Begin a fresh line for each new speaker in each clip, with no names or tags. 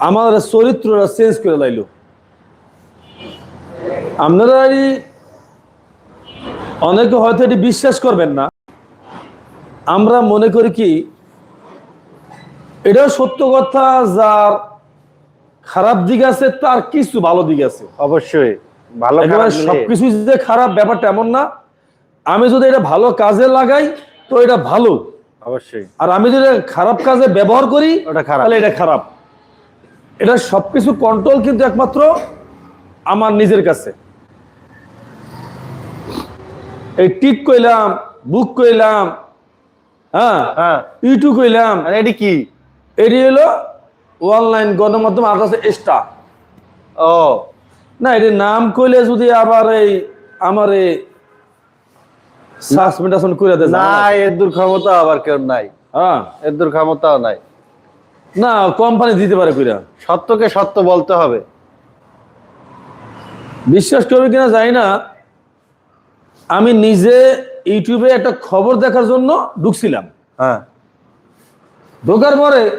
আমার চরিত্রটা চেঞ্জ করে লাইলো। আপনারা এই অনেকে হয়তো এটি বিশ্বাস করবেন না। আমরা মনে করি কি এটাও সত্য কথা যার খারাপ দিক আছে তার কিছু ভালো দিক আছে।
অবশ্যই ভালো।
সবকিছু যে খারাপ ব্যাপারটা এমন না। আমি যদি এটা ভালো কাজে লাগাই তো এটা ভালো।
অবশ্যই।
আর আমি যদি খারাপ কাজে ব্যবহার করি
ওটা খারাপ।
তাহলে এটা খারাপ। এটা সবকিছু কন্ট্রোল কিন্তু একমাত্র আমার নিজের কাছে। এই টিক কইলাম বুক কইলাম হ্যাঁ?
হ্যাঁ।
ইউটিউব কইলাম।
আর এটি কি?
এটি হলো অনলাইন গণমাধ্যম আর আছে এক্সট্রা
ও।
না এটির নাম কইলে যদি আবার এই আমার এই সাসপেন্ডেশন করে দেয়
না এর দূর ক্ষমতা আবার কেউ নাই।
হ্যাঁ।
এর দূর ক্ষমতাও নাই।
না কোম্পানি দিতে পারে কইরা।
সত্যকে সত্য বলতে হবে।
বিশ্বাস করবে কিনা জানি না। আমি নিজে ইউটিউবে একটা খবর দেখার জন্য ঢুকছিলাম।
হ্যাঁ।
ঢোকার পরে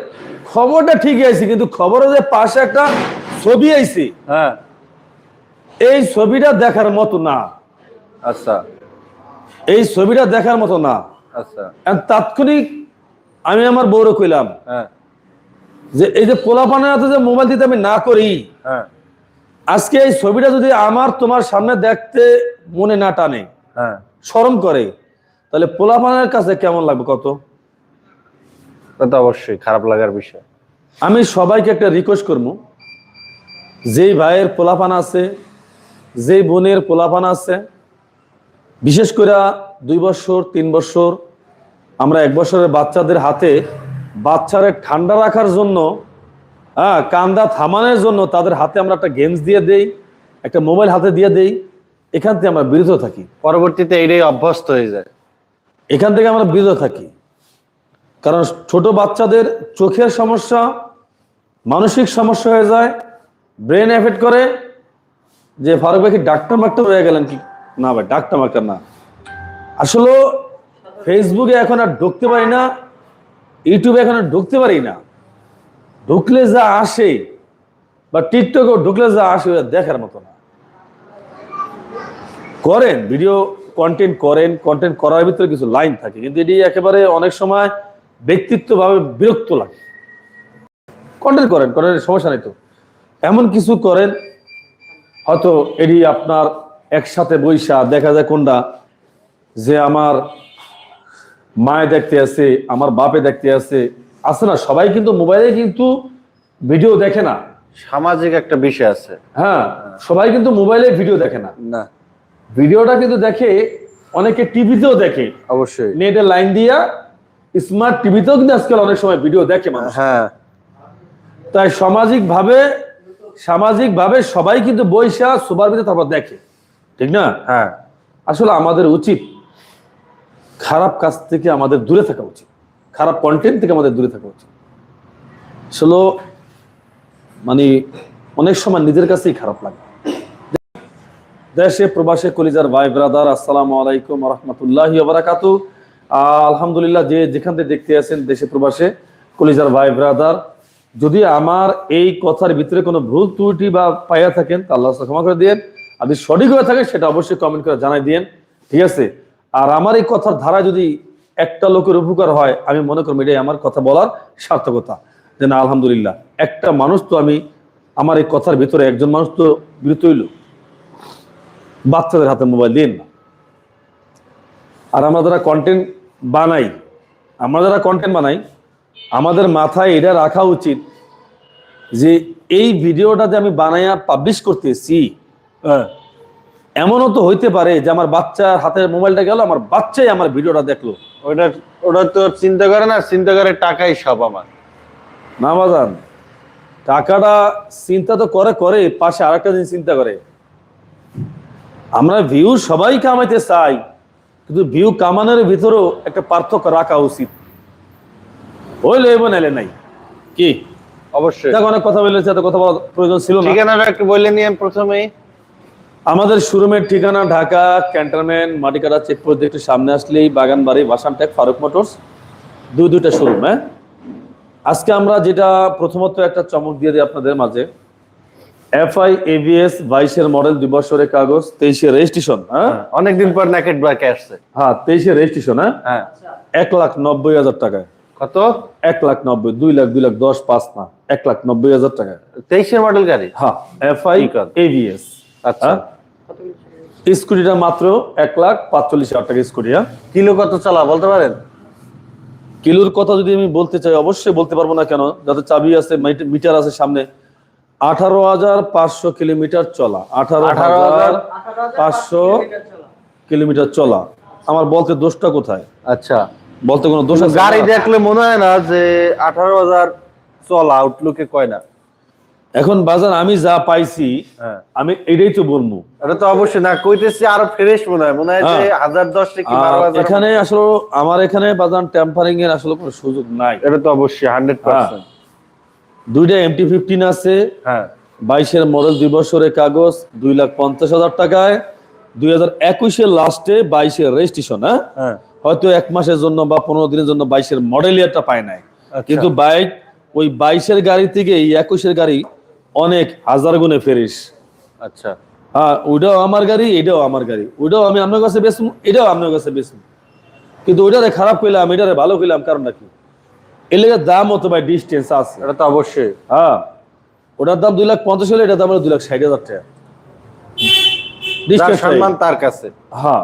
খবরটা ঠিকই আইছে কিন্তু খবরের যে পাশে একটা ছবি আইছে
হ্যাঁ।
এই ছবিটা দেখার মতো না।
আচ্ছা।
এই ছবিটা দেখার মতো না।
আচ্ছা।
তাৎক্ষণিক আমি আমার বউরে কইলাম
হ্যাঁ।
যে এই যে পোলাপানের হাতে যে মোবাইল দিতে আমি না করি
হ্যাঁ।
আজকে এই ছবিটা যদি আমার তোমার সামনে দেখতে মনে না টানে
হ্যাঁ।
স্মরণ করে তাহলে পোলাপানের কাছে কেমন লাগবে কত?
তো অবশ্যই খারাপ লাগার বিষয়।
আমি সবাইকে একটা রিকোয়েস্ট করব যেই ভাইয়ের পোলাপান আছে যেই বোনের পোলাপান আছে বিশেষ করে দুই বছর তিন বছর আমরা এক বছরের বাচ্চাদের হাতে বাচ্চারে ঠান্ডা রাখার জন্য হ্যাঁ কান্দা থামানোর জন্য তাদের হাতে আমরা একটা গেমস দিয়ে দেই একটা মোবাইল হাতে দিয়ে দেই এখান থেকে আমরা বিরত থাকি।
পরবর্তীতে এইটাই অভ্যস্ত হয়ে যায়।
এখান থেকে আমরা বিরত থাকি। কারণ ছোট বাচ্চাদের চোখের সমস্যা মানসিক সমস্যা হয়ে যায় ব্রেন এফেক্ট করে যে ফারুক ভাই কি ডাক্তার মাক্তার হয়ে গেলেন কি? না ভাই ডাক্তার মাক্তার না। আসলে ফেসবুকে এখন আর ঢুকতে পারি না। ইউটিউবে এখন ঢুকতে পারি না। ঢুকলে যা আসে, বা টিকটকেও ঢুকলে যা আসে, ওটা দেখার মতো না। করেন ভিডিও কন্টেন্ট করেন কন্টেন্ট করার ভিতরে কিছু লাইন থাকে, কিন্তু এটি একেবারে অনেক সময় ব্যক্তিত্বভাবে বিরক্ত লাগে। কন্টেন্ট করেন করেন সমস্যা নেই তো। এমন কিছু করেন, হয়তো এটি আপনার একসাথে বৈশা দেখা যায় কোনটা, যে আমার মায়ে দেখতে আছে আমার বাপে দেখতে আছে আছে না সবাই কিন্তু মোবাইলে কিন্তু ভিডিও দেখে না।
সামাজিক একটা বিষয় আছে।
হ্যাঁ সবাই কিন্তু মোবাইলে ভিডিও দেখে না।
না।
ভিডিওটা কিন্তু দেখে অনেকে টিভিতেও দেখে।
অবশ্যই।
নেটের লাইন দিয়া স্মার্ট টিভিতেও কিন্তু আজকাল অনেক সময় ভিডিও দেখে মানুষ।
হ্যাঁ।
তাই সামাজিক ভাবে সামাজিক ভাবে সবাই কিন্তু বৈশা সুপার ভিতরে তারপর দেখে। ঠিক না?
হ্যাঁ।
আসলে আমাদের উচিত খারাপ কাজ থেকে আমাদের দূরে থাকা উচিত। খারাপ কন্টেন্ট থেকে আমাদের দূরে থাকা উচিত। আসলে মানে অনেক সময় নিজের কাছেই খারাপ লাগে। দেশে, প্রবাসে, কলিজার ভাই ব্রাদার আসসালামু আলাইকুম রহমতুল্লাহ বারাকাত আলহামদুলিল্লাহ, যে যেখান থেকে দেখতে আছেন, দেশে, প্রবাসে, কলিজার ভাই ব্রাদার যদি আমার এই কথার ভিতরে কোনো ভুল ত্রুটি বা পাইয়া থাকেন, তা আল্লাহ ক্ষমা করে দিয়েন। যদি সঠিক হয়ে থাকে, সেটা অবশ্যই কমেন্ট করে জানাই দিয়েন। ঠিক আছে? আর আমার এই কথার ধারা যদি একটা লোকের উপকার হয় আমি মনে করব এটাই আমার কথা বলার সার্থকতা। যে না আলহামদুলিল্লাহ একটা মানুষ তো আমি আমার এই কথার ভিতরে একজন মানুষ তো বিরত হইল। বাচ্চাদের হাতে মোবাইল দিন না। আর আমরা যারা কন্টেন্ট বানাই আমরা যারা কন্টেন্ট বানাই আমাদের মাথায় এটা রাখা উচিত যে এই ভিডিওটা যে আমি বানাইয়া পাবলিশ করতেছি হ্যাঁ, এমনও তো হইতে পারে যে আমার বাচ্চার হাতে মোবাইলটা গেল আমার বাচ্চাই আমার ভিডিওটা দেখল।
ওটা ওটা তো চিন্তা করে না চিন্তা করে টাকাই সব আমার।
না বাজান টাকাটা চিন্তা তো করে করে পাশে আরেকটা জিনিস চিন্তা করে। আমরা ভিউ সবাই কামাইতে চাই কিন্তু ভিউ কামানোর ভিতরেও একটা পার্থক্য রাখা উচিত। হইলে এবং এলে নাই। কি?
অবশ্যই।
অনেক কথা বলেছে এত কথা বলার প্রয়োজন ছিল না।
ঠিকানাটা একটু বলে নিয়ে প্রথমেই।
আমাদের শোরুমের ঠিকানা ঢাকা ক্যান্টনমেন্ট মাটিকাটা চেকপোস্ট একটু সামনে আসলেই বাগানবাড়ি বাসানটেক ফারুক মোটরস। দুই দুইটা শোরুম হ্যাঁ? আজকে আমরা যেটা প্রথমত একটা চমক দিয়ে দিই আপনাদের মাঝে। এফআই এবিএস বাইশের মডেল দুই বছরের কাগজ তেইশে রেজিস্ট্রেশন হ্যাঁ?
অনেকদিন পর নেকেট ব্যাকে আসছে।
হ্যাঁ তেইশে রেজিস্ট্রেশন হ্যাঁ?
হ্যাঁ।
এক লাখ নব্বই হাজার টাকায়।
কত?
এক লাখ নব্বই দুই লাখ দুই লাখ দশ পাঁচ না এক লাখ নব্বই হাজার টাকায়।
তেইশের মডেল গাড়ি?
হ্যাঁ এফআই। এবিএস
আচ্ছা।
স্কুটিটা মাত্র এক লাখ পাঁচচল্লিশ হাজার টাকা স্কুটি হ্যাঁ?
কিলো কত চলা বলতে পারেন?
কিলোর কথা যদি আমি বলতে চাই অবশ্যই বলতে পারব না কেন যাতে চাবি আছে মিটার আছে সামনে। আঠারো হাজার পাঁচশো কিলোমিটার চলা আঠারো হাজার পাঁচশো কিলোমিটার চলা। আমার বলতে দোষটা কোথায়?
আচ্ছা।
বলতে কোনো দোষ
গাড়ি দেখলে মনে হয় না যে আঠারো হাজার চলা আউটলুকে কয় না?
এখন বাজার আমি যা পাইছি
হ্যাঁ।
আমি এটাই তো বলব।
এটা তো অবশ্যই না কইতেছি আরও ফ্রেশ মনে হয়। মনে হয় যে
হ্যাঁ।
হাজার দশ কি
আর
বারো হাজার
এখানে আসলে আমার এখানে বাজার টেম্পারিং এর আসলে কোনো সুযোগ নাই।
এটা তো অবশ্যই হান্ড্রেড পার্সেন্ট
দুইটা এমটি ফিফটিন আছে।
হ্যাঁ।
বাইশের মডেল দুই বছরের কাগজ দুই লাখ পঞ্চাশ হাজার টাকায়। দুই হাজার একুশের লাস্টে বাইশের রেজিস্ট্রেশন হ্যাঁ?
হ্যাঁ।
হয়তো এক মাসের জন্য বা পনেরো দিনের জন্য বাইশের মডেল ইয়ারটা পায় নাই।
আচ্ছা।
কিন্তু বাইক ওই বাইশের গাড়ি থেকে এই একুশের গাড়ি অনেক হাজার গুণে ফেরিস।
আচ্ছা।
হ্যাঁ ওইটাও আমার গাড়ি এটাও আমার গাড়ি। ওইটাও আমি আপনার কাছে বেচবো এটাও আপনার কাছে বেচবো কিন্তু ওইটারে খারাপ করলাম এটারে ভালো করলাম কারণটা কি? এর লেগে দাম হতো ভাই ডিস্টেন্স আছে।
এটা তো অবশ্যই।
হ্যাঁ ওটার দাম দুই লাখ পঞ্চাশ হলে এটার দাম হলো দুই লাখ ষাট হাজার টাকা।
সম্মান তার কাছে।
হ্যাঁ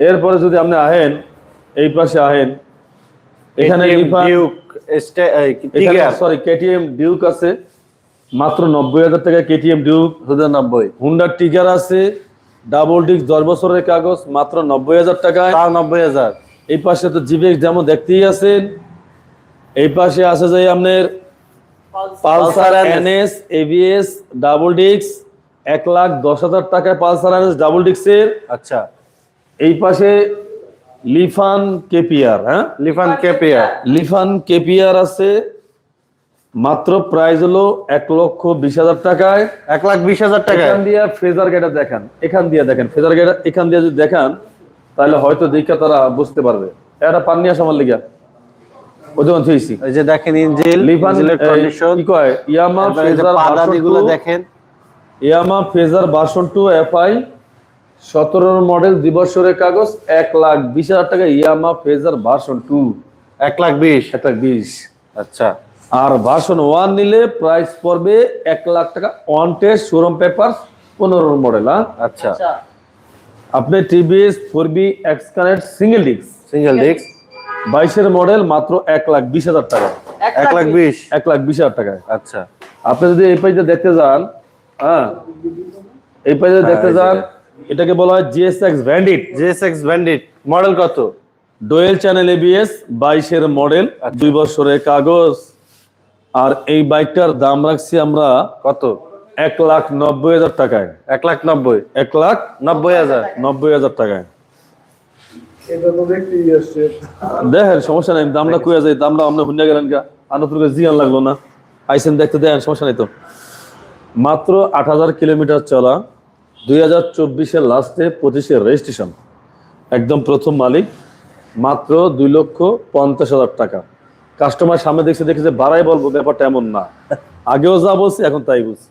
এরপরে যদি আপনি আহেন এই পাশে আহেন এখানে সরি কেটিএম ডিউক আছে। মাত্র নব্বই হাজার টাকা কেটিএম ডিউক
শুধু নব্বই
হুন্ডার টিগার আছে ডাবল ডিস্ক দশ বছরের কাগজ মাত্র নব্বই হাজার টাকায়।
তাও নব্বই হাজার।
এই পাশে তো জিবেক যেমন দেখতেই আছেন এই পাশে আছে যে আপনার Pulsar NS ABS double disc এক লাখ দশ হাজার টাকায় পালসার এনএস ডাবল ডিস্কের
আচ্ছা।
এই পাশে লিফান কেপিআর হ্যাঁ?
লিফান কেপিয়া
লিফান কেপিআর আছে মাত্র প্রাইস হলো এক লক্ষ বিশ হাজার টাকায়।
এক লাখ বিশ হাজার টাকা
এখান দিয়ে ফ্রেজার গেটা দেখান এখান দিয়ে দেখেন। ফ্রেজার গেটা এখান দিয়ে যদি দেখান তাহলে হয়তো দেখা তারা বুঝতে পারবে। এটা পান নিয়ে আসার লিগা। ওই যখন থইছি
এই যে দেখেন ইঞ্জিল
লিফান
কন্ডিশন
কি কয়? ইয়ামা ফেজার
পাদানি গুলো দেখেন।
Yamaha Fazer version two FI সতেরো মডেল দিবসরের কাগজ এক লাখ বিশ হাজার টাকা ইয়ামা ভার্সন
এক লাখ বিশ।
একটা বিশ।
আচ্ছা।
আর ভার্সন ওয়ান নিলে প্রাইস পড়বে এক লাখ টাকা ওয়ান টেস্ট শোরুম পেপার পনেরো মডেল হ্যাঁ?
আচ্ছা।
আপনি TVS four B X connect single disc
single disc
বাইশের মডেল মাত্র এক লাখ বিশ হাজার টাকা।
এক লাখ বিশ।
এক লাখ বিশ হাজার টাকায়।
আচ্ছা।
আপনি যদি এই পেজে দেখতে যান হ্যাঁ? এই পেজে দেখতে
এই
যান এটাকে বলা হয় GSX Bandit
GSX Bandit model কত?
ডোয়েল চ্যানেল এবিএস বাইশের মডেল দুই বছরের কাগজ। আর এই বাইকটার দাম রাখছি আমরা
কত?
এক লাখ নব্বই হাজার টাকায়।
এক লাখ নব্বই?
এক লাখ
নব্বই হাজার।
নব্বই হাজার টাকায়। দেখেন সমস্যা নাই দামটা কুয়া যায় দামটা আমরা হুন্ডা গেলেন গা আনন্দ জিয়ান লাগল না। আইসেন দেখতে দেন সমস্যা নাই তো। মাত্র আট হাজার কিলোমিটার চলা দুই হাজার চব্বিশের লাস্টে পঁচিশের রেজিস্ট্রেশন একদম প্রথম মালিক মাত্র দুই লক্ষ পঞ্চাশ হাজার টাকা। কাস্টমার সামনে দেখছে দেখেছে বাড়াই বলব ব্যাপারটা এমন না। আগেও যা বলছি এখন তাই বলছি।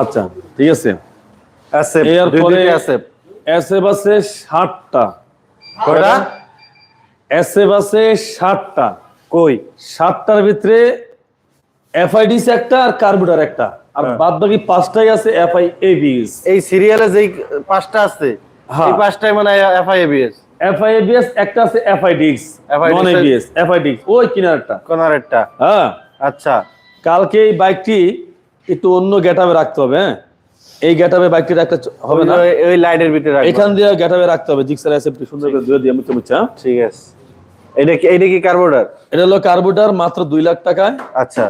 আচ্ছা ঠিক আছে। এরপরে
অ্যাসেপ।
আছে ষাটটা।
কয়টা?
এসএফ আছে ষাটটা।
কই?
সাতটার ভিতরে এফআইডিস একটা আর কার্বুটার একটা। আর
হ্যাঁ।
বাদ বাকি পাঁচটাই আছে এফআই এবিএস।
এই সিরিয়ালে যেই পাঁচটা আছে
হ্যাঁ।
এই পাঁচটাই মানে এফআইএবিএস
এফআই এবিএস। একটা আছে এফআইডিক্স
FIDX
নন এবিএস এফআইডিক্স ওই কিনারটা
কোনারেরটা।
হ্যাঁ।
আচ্ছা।
কালকে এই বাইকটি একটু অন্য গেটাবে রাখতে হবে হ্যাঁ? এই গেটাবে বাইকটি রাখতে হবে না?
ওই- লাইটের ভিতরে রাখব।
এখান দিয়ে গেটাবে রাখতে হবে জিক্সার এসএফটি সুন্দর করে ধুয়ে দিয়ে মুছে মুছে হ্যাঁ?
ঠিক আছে। এটা কি এইটা কি কার্বোর্ডার
এটা হলো কার্বুটার মাত্র দুই লাখ টাকায়।
আচ্ছা।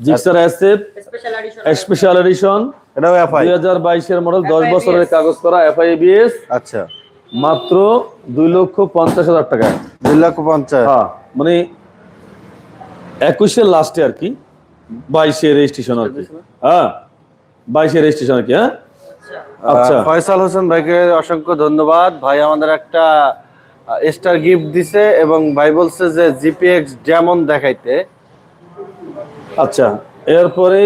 জিক্সার এসএফ স্পেশাল এডিশন
এটাও এফআই
দুই হাজার বাইশের মডেল দশ বছরের কাগজ করা এফআইবিএস
আচ্ছা।
মাত্র দুই লক্ষ পঞ্চাশ হাজার টাকা।
দুই লক্ষ পঞ্চাশ।
হ্যাঁ মানে একুশের লাস্টে আর কি বাইশে রেজিস্ট্রেশন আর কি। হ্যাঁ বাইশে রেজিস্ট্রেশন আর কি হ্যাঁ? আচ্ছা।
ফয়সাল হোসেন ভাইকে অসংখ্য ধন্যবাদ। ভাই আমাদের একটা স্টার গিফট দিছে এবং ভাই বলছে যে জিপিএক্স যেমন দেখাইতে।
আচ্ছা এরপরে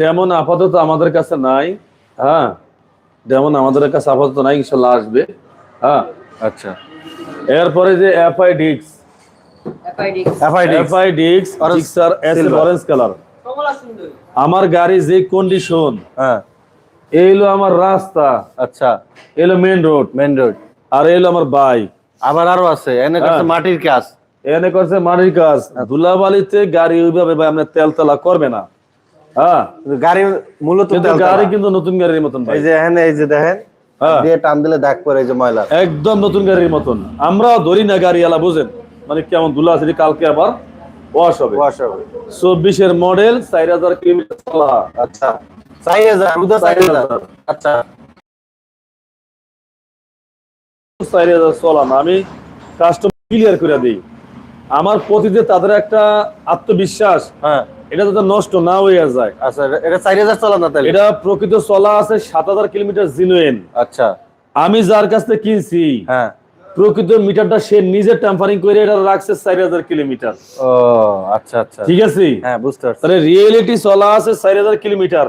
ডেমন আপাতত আমাদের কাছে নাই। হ্যাঁ ডেমন আমাদের কাছে আপাতত নাই ইনশাল্লাহ আসবে। হ্যাঁ।
আচ্ছা।
এরপরে যে এফআই ডিক্স এফআই ডিক্স ডিক্সার এস অরেঞ্জ কালার আমার গাড়ি যে কন্ডিশন
হ্যাঁ।
এই হলো আমার রাস্তা।
আচ্ছা।
এলো মেন রোড
মেন রোড
আর এলো আমার বাইক
আবার আরও আছে। এনে কাছে
হ্যাঁ।
মাটির কাজ।
এনে করছে মাটির কাজ। ধুলাবালিতে গাড়ি ওইভাবে ভাই আপনার তেলতলা করবে না। হ্যাঁ।
গাড়ি মূলত
গাড়ি কিন্তু নতুন গাড়ির মতন ভাই
এই যে এখানে এই যে দেখেন। দিয়ে টান দিলে দাগ পড়ে যে ময়লা।
একদম নতুন গাড়ির মতন। আমরাও ধরি না বুঝেন? মানে কেমন ধুলা আছে কালকে আবার ওয়াশ হবে।
ওয়াশ হবে।
চব্বিশের মডেল চার হাজার কিলোমিটার চলা।
আচ্ছা। চার হাজার আচ্ছা।
চার হাজার চলা আমি কাস্টমার ক্লিয়ার করে দিই। আমার প্রতিতে তাদের একটা আত্মবিশ্বাস।
হ্যাঁ।
এটা যাতে নষ্ট না হয়ে যায়।
আচ্ছা এটা- এটা চার হাজার চলা না তাহলে?
এটা প্রকৃত চলা আছে সাত হাজার কিলোমিটার জিনুয়েন
আচ্ছা।
আমি যার কাছ থেকে কিনছি
হ্যাঁ।
প্রকৃত মিটারটা সে নিজে টেম্পারিং করে এটা রাখছে চার হাজার কিলোমিটার।
ও আচ্ছা আচ্ছা।
ঠিক আছে?
হ্যাঁ বুঝতে পারছি।
তাহলে রিয়েলিটি চলা আছে চার হাজার কিলোমিটার।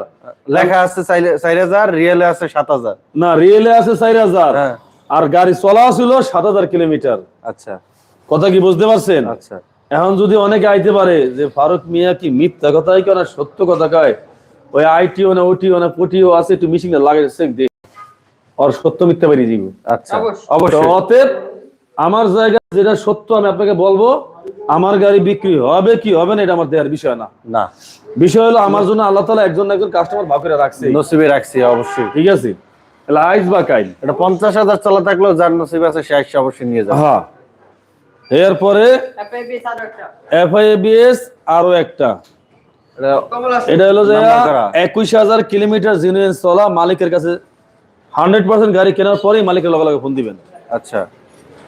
লেখা আছে চার হাজার রিয়েলে আছে সাত হাজার।
না রিয়েলে আছে চার হাজার।
হ্যাঁ।
আর গাড়ি চলা ছিল সাত হাজার কিলোমিটার।
আচ্ছা।
কথা কি বুঝতে পারছেন?
আচ্ছা।
এখন যদি অনেকে আইতে পারে যে ফারুক মিয়া কি মিথ্যা কথাই কেন সত্য কথা কয় ওই আইটিও না ওটিও না পটিও আছে একটু মিশিং লাগে দে আর সত্য মিথ্যা বেরিয়ে যাবে
আচ্ছা।
অবশ্যই।
অতএব আমার জায়গায় যেটা সত্য আমি আপনাকে বলব আমার গাড়ি বিক্রি হবে কি হবে না এটা আমার দেওয়ার বিষয় না।
না।
বিষয় হলো আমার জন্য আল্লাহ তালা একজন একজন কাস্টমার ভাগ করে রাখছে।
নসিবে রাখছি অবশ্যই।
ঠিক আছে? তাহলে আইস বা কাইল।
এটা পঞ্চাশ হাজার চলা থাকলেও যার নসিবে আছে সে অবশ্যই নিয়ে যাবে।
হ্যাঁ। এরপরে
FIDX আরও একটা।
এফআইবিএস আরও একটা।
এটা
হলো যে একুশ হাজার কিলোমিটার জিনুয়েন চলা মালিকের কাছে হান্ড্রেড পার্সেন্ট গাড়ি কেনার পরেই মালিকের লগে লগে ফোন দিবেন।
আচ্ছা।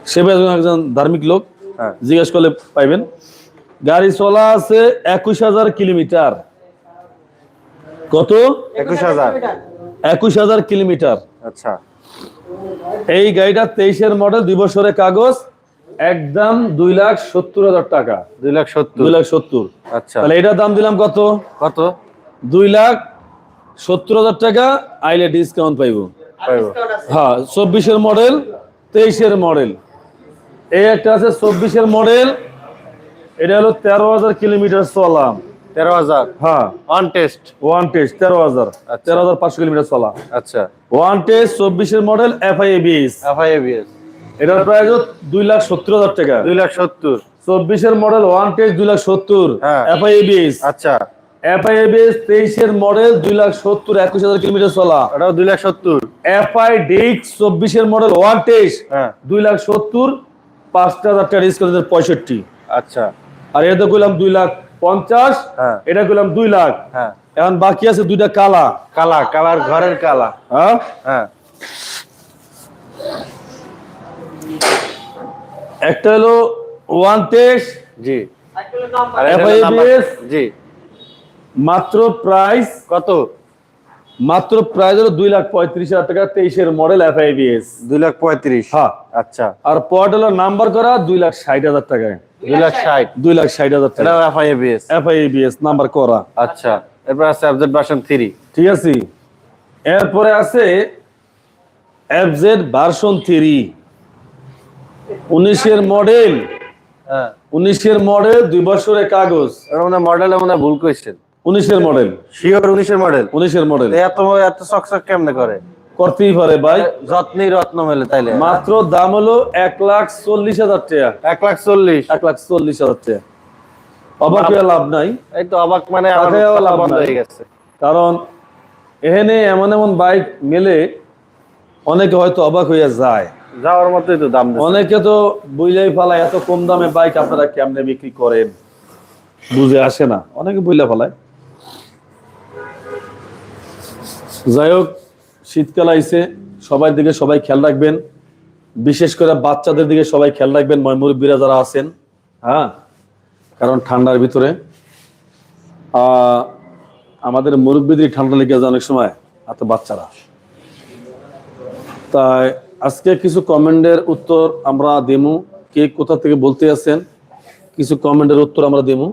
সে একজন একজন ধার্মিক লোক।
হ্যাঁ।
জিজ্ঞেস করলে পাইবেন। গাড়ি চলা আছে একুশ হাজার কিলোমিটার। কত?
একুশ হাজার।
একুশ হাজার কিলোমিটার।
আচ্ছা।
এই গাড়িটা তেইশের মডেল দুই বছরের কাগজ। একদম দুই লাখ সত্তর হাজার টাকা।
দুই লাখ সত্তর।
দুই লাখ সত্তর।
আচ্ছা।
তাহলে এটার দাম দিলাম কত?
কত?
দুই লাখ সত্তর হাজার টাকা আইলে ডিসকাউন্ট পাইব। হ্যাঁ চব্বিশের মডেল তেইশের মডেল এই একটা আছে চব্বিশের মডেল এটা হলো তেরো হাজার কিলোমিটার চলা
তেরো হাজার?
হ্যাঁ।
অন টেস্ট
ওয়ান টেস্ট তেরো হাজার।
আচ্ছা।
তেরো হাজার পাঁচশো কিলোমিটার চলা
আচ্ছা।
ওয়ান টেস্ট চব্বিশের model FI ABS
FI ABS
এটার প্রাইস দুই লাখ সত্তর হাজার টাকা।
দুই লাখ সত্তর।
চব্বিশের মডেল ওয়ান টেস্ট দুই লাখ সত্তর।
হ্যাঁ।
এফআইএবিএস
আচ্ছা।
এফআইএবিএস তেইশের মডেল দুই লাখ সত্তর একুশ হাজার কিলোমিটার চলা।
দুই লাখ সত্তর।
এফআই ডিক্স চব্বিশের মডেল ওয়ান
হ্যাঁ।
দুই লাখ সত্তর পাঁচটা হাজার টাকা ডিসকাউন্ট পঁয়ষট্টি।
আচ্ছা।
আর এটা কইলাম দুই লাখ পঞ্চাশ
হ্যাঁ।
এটা কইলাম দুই লাখ।
হ্যাঁ।
এখন বাকি আছে দুইটা কালা।
কালা কালার ঘরের কালা।
হ্যাঁ?
হ্যাঁ।
একটা হলো ওয়ান টেস্ট
জি। জি।
মাত্র প্রাইস
কত?
মাত্র প্রাইস হলো দুই লাখ পঁয়ত্রিশ হাজার টাকা তেইশের মডেল এফআইবিএস
দুই লাখ পঁয়ত্রিশ?
হ্যাঁ।
আচ্ছা।
আর পট হলো নাম্বার করা দুই লাখ ষাট হাজার টাকায়।
দুই লাখ ষাট?
দুই লাখ ষাট হাজার টাকা।
এটাও এফআইএবিএস
এফআইবিএস নাম্বার করা।
আচ্ছা। এরপর আছে অ্যাবজেট ভার্সন থ্রি
ঠিক আছে? এরপরে আছে এফজেড ভার্সন থ্রি উনিশের মডেল।
হ্যাঁ।
উনিশের মডেল দুই বছরের কাগজ।
মডেল মনে ভুল করেছেন।
উনিশের মডেল।
শিওর উনিশের মডেল
উনিশের মডেল
এত এত চকচক কেমনে করে?
করতেই পারে ভাই।
যত্নেই রত্ন মেলে তাইলে।
মাত্র দাম হলো এক লাখ চল্লিশ হাজার টাকা।
এক লাখ চল্লিশ।
এক লাখ চল্লিশ হাজার টাকা। অবাক হয়ে লাভ নাই।
এই তো অবাক মানে
লাভ
বন্ধ হয়ে গেছে।
কারণ এখানে এমন এমন বাইক মেলে অনেকে হয়তো অবাক হয়ে যায়।
যাওয়ার মতোই তো দাম
অনেকে তো বুঝলেই ফেলায়, এত কম দামে বাইক আপনারা কেমনে বিক্রি করেন? বুঝে আসে না। অনেকে বুঝলে ফেলায়। যাই হোক, শীতকাল আইছে, সবার দিকে সবাই খেয়াল রাখবেন। বিশেষ করে বাচ্চাদের দিকে সবাই খেয়াল রাখবেন ময়মুরব্বীরা যারা আছেন হ্যাঁ? কারণ ঠান্ডার ভিতরে। আমাদের মুরব্বীদের ঠান্ডা লেগে যায় অনেক সময়, এত বাচ্চারা। তাই আজকে কিছু কমেন্টের উত্তর আমরা দেমু কে কোথা থেকে বলতে আছেন? কিছু কমেন্টের উত্তর আমরা দেমু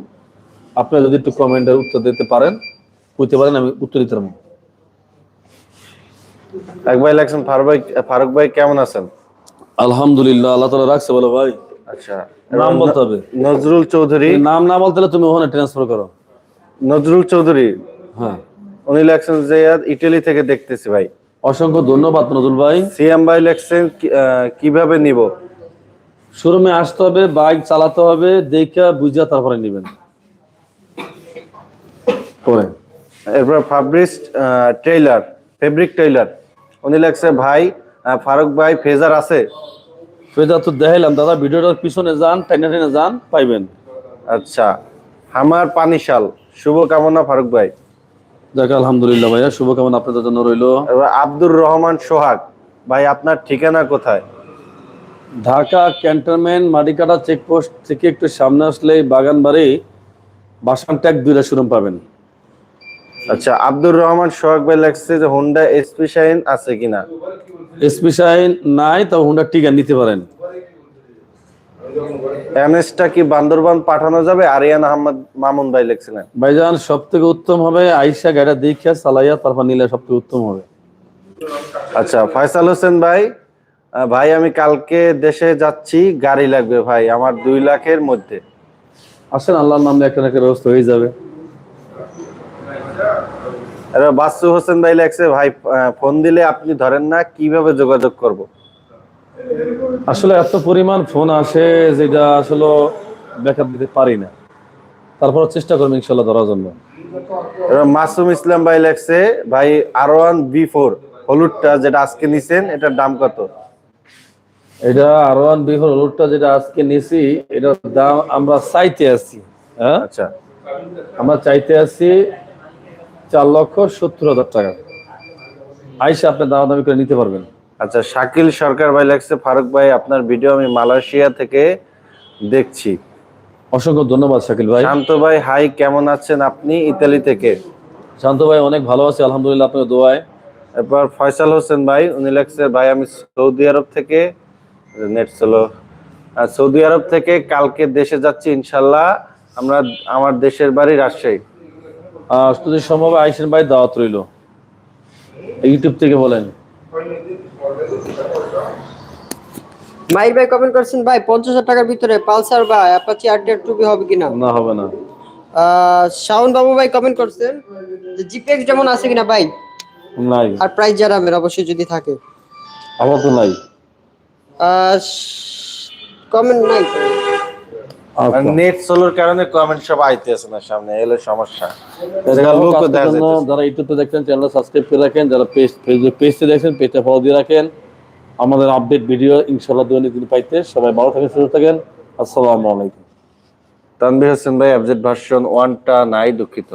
আপনারা যদি একটু কমেন্টের উত্তর দিতে পারেন কইতে পারেন আমি উত্তর দিতে পারব।
এক ভাই লাগছেন ফারুক ভাই ফারুক ভাই কেমন আছেন?
আলহামদুলিল্লাহ আল্লাহ তালা রাখছে বলো ভাই।
আচ্ছা।
নাম বলতে হবে।
নজরুল চৌধুরী?
নাম না বলতে হলে তুমি ওখানে ট্রান্সফার করো।
নজরুল চৌধুরী?
হ্যাঁ।
উনি লাগছেন যে ইটালি থেকে দেখতেছি ভাই।
অসংখ্য ধন্যবাদ নজরুল ভাই।
সিএম ভাই আহ, কীভাবে নিব?
শোরুমে আসতে হবে বাইক চালাতে হবে দেখা বুঝা তারপরে নেবেন। পরে।
এরপর ফাব্রিস ট্রেইলার ফেব্রিক ট্রেইলার উনি লাগছে ভাই ফারুক ভাই ফেজার আছে?
ফেজা তো দেখাইলাম দাদা ভিডিওটার পিছনে যান টেনে টেনে যান পাইবেন।
আচ্ছা আমার পানিশাল। শুভ কামনা ফারুক ভাই।
যাক আলহামদুলিল্লাহ ভাইয়া শুভকামনা আপনাদের জন্য রইল।
আব্দুর রহমান সোহাগ ভাই আপনার ঠিকানা কোথায়?
ঢাকা ক্যান্টনমেন্ট মাটিকাটা চেকপোস্ট থেকে একটু সামনে আসলে বাগান বাড়ি বাসান ট্যাগ দুইটা শোরুম পাবেন।
আচ্ছা আব্দুর রহমান সোহাগ ভাই লাগছে যে হোন্ডা এসপি শাইন আছে কিনা?
এসপি শাইন নাই তবে হুন্ডা টিকা নিতে পারেন।
এমএসটা কি বান্দরবান পাঠানো যাবে? আরিয়ান আহমদ মামুন ভাই লিখছিলেন।
ভাইজান সব থেকে উত্তম হবে আইসা গাড়িটা দেখিয়া চালাইয়া তারপর নিলে সব থেকে উত্তম হবে।
আচ্ছা ফয়সাল হোসেন ভাই ভাই আমি কালকে দেশে যাচ্ছি গাড়ি লাগবে ভাই আমার দুই লাখের মধ্যে।
আসেন আল্লাহর নামে একটা একটা ব্যবস্থা হয়ে যাবে।
বাসু হোসেন ভাই লাগছে ভাই ফোন দিলে আপনি ধরেন না কীভাবে যোগাযোগ করব?
আসলে এত পরিমাণ ফোন আসে যেটা আসলে ব্যাকআপ দিতে পারি না। তারপর চেষ্টা করব ইনশাল্লাহ ধরার জন্য।
এবার মাসুম ইসলাম ভাই লাগছে ভাই আর ওয়ান বি ফোর হলুদটা যেটা আজকে নিছেন এটার দাম কত?
এটা আর ওয়ান বি ফোর রোডটা যেটা আজকে নিছি এটার দাম আমরা চাইতে আছি হ্যাঁ?
আচ্ছা।
আমরা চাইতে আছি চার লক্ষ সত্তর হাজার টাকা। আইসা আপনি দাম দামি করে নিতে পারবেন।
আচ্ছা শাকিল সরকার ভাই লাগছে ফারুক ভাই আপনার ভিডিও আমি মালয়েশিয়া থেকে দেখছি।
অসংখ্য ধন্যবাদ শাকিল ভাই।
শান্ত ভাই হাই কেমন আছেন আপনি ইতালি থেকে?
শান্ত ভাই অনেক ভালো আছি আলহামদুলিল্লাহ আপনার দোয়ায়।
এরপর ফয়সাল হোসেন ভাই উনি লাগছে ভাই আমি সৌদি আরব থেকে নেট চলো। আর সৌদি আরব থেকে কালকে দেশে যাচ্ছি ইনশাল্লাহ আমরা আমার দেশের বাড়ি রাজশাহী।
যদি সম্ভব আইসেন ভাই দাওয়াত রইল। ইউটিউব থেকে বলেন।
মাহির ভাই কমেন্ট করছেন ভাই পঞ্চাশ হাজার টাকার ভিতরে পালসার বা অ্যাপাচি আরটিআর টুবি হবে কিনা?
না হবে না।
শাওন বাবু ভাই কমেন্ট করছেন যে জিপিএক্স যেমন আছে কিনা ভাই?
নাই।
আর প্রাইস জানাবেন অবশ্যই যদি থাকে।
আমার তো নাই।
কমেন্ট নাই।
নেট সোলোর কারণে কমেন্ট সব আইতেছে না সামনে এলে সমস্যা।
যারা ইউটিউবে দেখছেন চ্যানেল সাবস্ক্রাইব করে রাখেন যারা পেজ ফেসবুক পেজে দেখছেন পেজটা ফলো দিয়ে রাখেন। আমাদের আপডেট ভিডিও ইনশাল্লাহ দৈনিক দিন পাইতে। সবাই ভালো থাকেন সুস্থ থাকেন। আসসালামু আলাইকুম।
তানভীর হোসেন ভাই আপডেট ভার্সন ওয়ানটা নাই দুঃখিত।